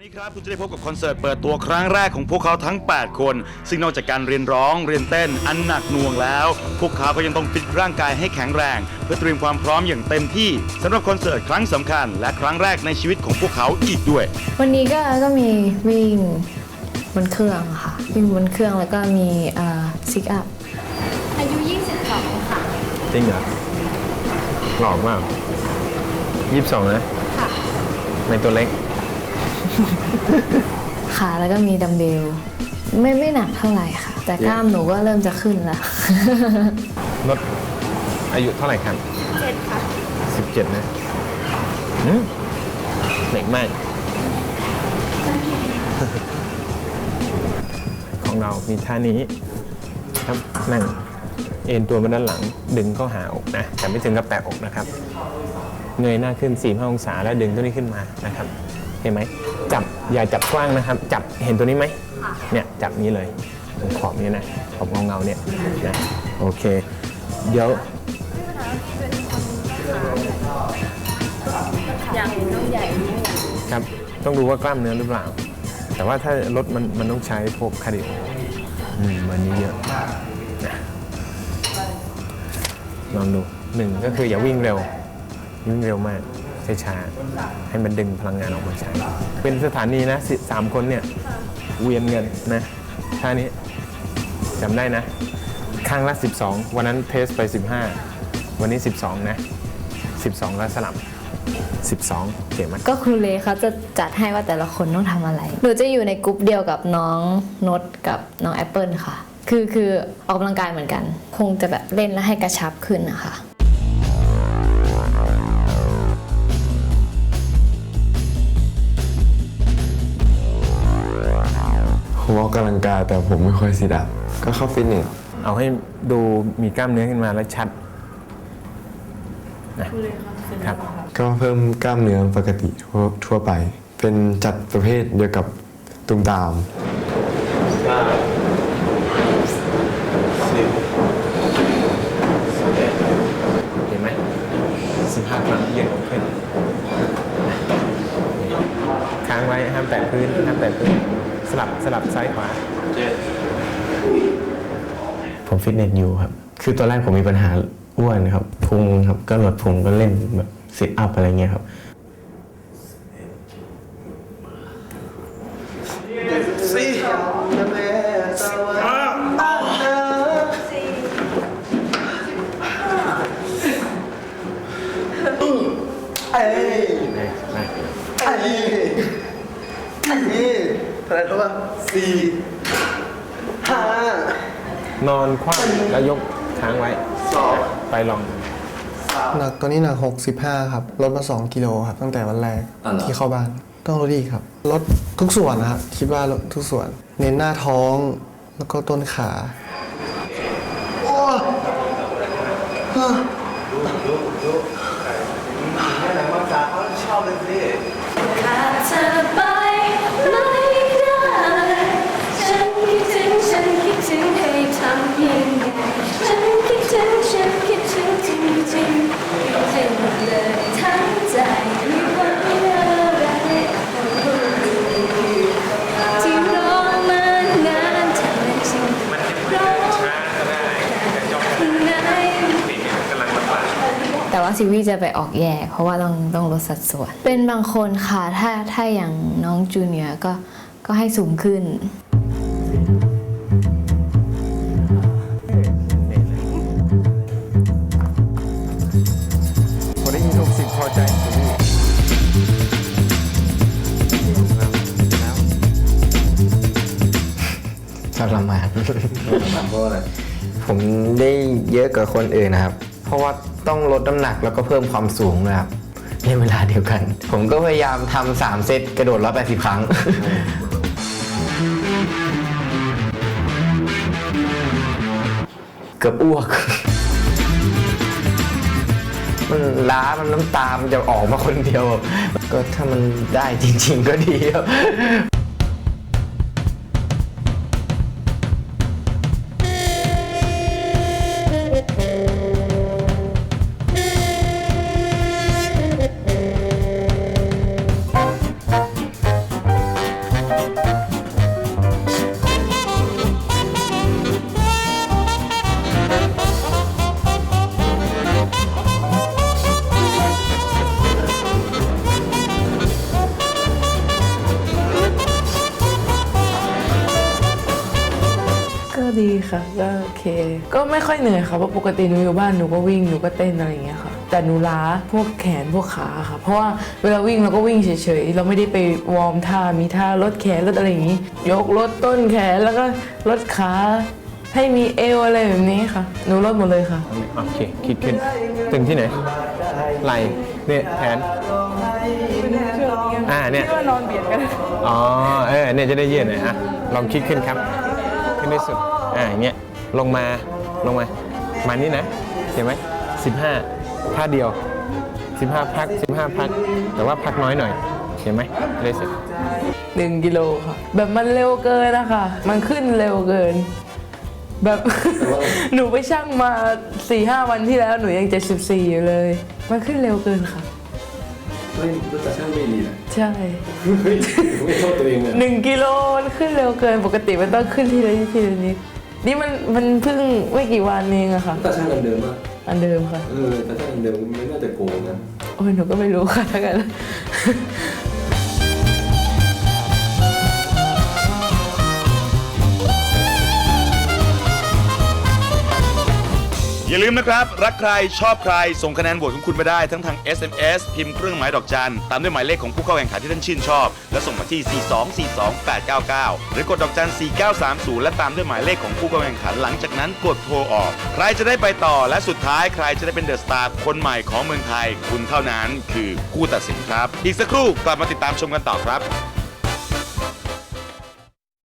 วันนี้ครับคุณจะได้พบกับคอนเสิร์ตเปิดตัวครั้งแรกของพวกเขาทั้ง 8 คน ซึ่งนอกจากการเรียนร้องเรียนเต้นอันหนักหน่วงแล้ว พวกเขาก็ยังต้องฟิตร่างกายให้แข็งแรง เพื่อเตรียมความพร้อมอย่างเต็มที่สำหรับคอนเสิร์ตครั้งสำคัญ และครั้งแรกในชีวิตของพวกเขาอีกด้วย วันนี้ก็ก็มีวิ่งบนเครื่องค่ะ วิ่งบนเครื่องแล้วก็มีซิกอัพอายุ 22 ค่ะ จริงเหรอหลอกมากยี่สิบสองนะ ค่ะ ในตัวเล็ก ค่ะแล้วก็มีดัมเบลไม่ไม่หนักเท่าไหร่ค่ะ แต่กล้ามหนูก็เริ่มจะขึ้นแล้วลดอายุเท่าไหร่ครับ7ค่ะสิบเจ็ดนะหืมเด็กมาก ของเรามีท่านี้ ครับนั่งเอ็นตัวมาด้านหลังดึงเข้าหาอกนะ แต่ไม่ถึงกับแตะอกนะครับ เงยหน้าขึ้น4 5องศาแล้วดึงตัวนี้ขึ้นมานะครับ เห็นไหม จับอย่าจับกว้างนะครับ จับเห็นตัวนี้ไหมเนี่ยจับนี้เลยตรงขอบนี้นะขอบเงาเงาๆเนี่ยนะโอเค เดี๋ยวอย่างน้องใหญ่ครับต้องดูว่ากล้ามเนื้อหรือเปล่า แต่ว่าถ้าลดมันมันต้องใช้พวกคาร์ดิโออืมวันนี้เยอะนะลองดูหนึ่งก็คืออย่าวิ่งเร็ววิ่งเร็วมาก ช้าๆ ให้มันดึงพลังงานออกมาใช้ เป็นสถานีนะสามคนเนี่ยเวียนเงินนะท่านี้จำได้นะ ข้างละ 12 วันนั้นเทสไป 15 วันนี้ 12 นะ 12 แล้วสลับ12เก่งไหมก็ครูเลเขาจะจัดให้ว่าแต่ละคนต้องทำอะไร หนูจะอยู่ในกลุ่มเดียวกับน้องนดกับน้องแอปเปิลค่ะ คือคือออกกำลังกายเหมือนกัน คงจะแบบเล่นแล้วให้กระชับขึ้นนะคะ ผมออกกำลังกายแต่ผมไม่ค่อยซิดอัพก็เข้าฟิตเนสเอาให้ดูมีกล้ามเนื้อขึ้นมาแล้วชัดนะครับ ก็เพิ่มกล้ามเนื้อปกติทั่วทั่วไป เป็นจัดประเภทเดียวกับตุมตามเห็นไหมสิบห้าครั้งเหยียดอกขึ้น ค้างไว้ห้ามแตะพื้นห้ามแตะพื้น สลับสลับซ้ายขวาผมฟิตเนสอยู่ครับ คือตอนแรกผมมีปัญหาอ้วนครับพุงครับก็ลดพุงก็เล่นแบบซิทอัพอะไรเงี้ยครับ นอนคว่ำแล้วยกค้างไว้ไปลองหนักตอนนี้หนัก 65 ครับ ลดมา 2 กิโลครับ ตั้งแต่วันแรกที่เข้าบ้าน ต้องลดอีกครับ ลดทุกส่วนนะครับ คิดว่าลดทุกส่วน เน้นหน้าท้อง แล้วก็ต้นขาขา แต่ว่าซีวีจะไปออกแยก เพราะว่าต้องต้องลดสัดส่วน เป็นบางคนค่ะ ถ้าถ้าอย่างน้องจูเนียร์ก็ก็ให้สูงขึ้นพอได้ยินหกสิบพอใจสุดที่ทรมาน ผมได้เยอะกว่าคนอื่นนะครับ เพราะว่าต้องลดน้ำหนักแล้วก็เพิ่มความสูงนะครับในเวลาเดียวกัน ผมก็พยายามทำสามเซตกระโดด180 ครั้ง เกือบอ้วก มันล้ามันน้ำตา มันจะออกมาคนเดียว ก็ถ้ามันได้จริง ๆ ก็ดีครับ ดีค่ะก็โอเค ก็ไม่ค่อยเหนื่อยค่ะเพราะปกติหนูอยู่บ้านหนูก็วิ่งหนูก็เต้นอะไรอย่างเงี้ยค่ะ แต่หนูล้าพวกแขนพวกขาค่ะ เพราะว่าเวลาวิ่งเราก็วิ่งเฉยๆเราไม่ได้ไปวอร์มท่ามีท่าลดแขนลดอะไรอย่างงี้ ยกลดต้นแขนแล้วก็ลดขาให้มีเอวอะไรแบบนี้ค่ะ หนูลดหมดเลยค่ะ โอเคคิดขึ้นตึงที่ไหนไหล่เนี่ยแขนอ่าเนี่ยที่ว่านอนเบียดกันอ๋อเออเนี่ยจะได้ยืดหน่อยอะลองคิดขึ้นครับ ขึ้นได้สุด อ่าอย่างเงี้ยลงมาลงมามานี่นะเห็นไหมสิบห้าท่าเดียวสิบห้าพักสิบห้าพัก แต่ว่าพักน้อยหน่อย เห็นไหมจะได้เสร็จหนึ่งกิโลค่ะ แบบมันเร็วเกินนะคะ มันขึ้นเร็วเกิน แบบ หนูไปชั่งมาสี่ห้าวันที่แล้วหนูยังเจ็ดสิบสี่อยู่เลย มันขึ้นเร็วเกินค่ะไม่แต่ช่างไม่ดีนะใช่ ไม่โทษตัวเองเลยหนึ่งกิโลมันขึ้นเร็วเกินปกติมันต้องขึ้นทีละนิดทีละนิด นี่มันมันเพิ่งไม่กี่วันเองอะค่ะแต่ช่างเดิมๆอะอันเดิมค่ะ เออแต่ช่างเดิมไม่น่าจะโกงนะ โอ้ยหนูก็ไม่รู้ค่ะถ้างั้น อย่าลืมนะครับ รักใครชอบใคร ส่งคะแนนโหวตของคุณมาได้ทั้งทาง SMS พิมพ์เครื่องหมายดอกจัน ตามด้วยหมายเลขของผู้เข้าแข่งขันที่ท่านชื่นชอบ และส่งมาที่ 4242899 หรือกดดอกจัน 4930 และตามด้วยหมายเลขของผู้เข้าแข่งขันหลังจากนั้นกดโทรออก ใครจะได้ไปต่อและสุดท้ายใครจะได้เป็นเดอะสตาร์คนใหม่ของเมืองไทย คุณเท่านั้นคือผู้ตัดสินครับ อีกสักครู่กลับมาติดตามชมกันต่อครับ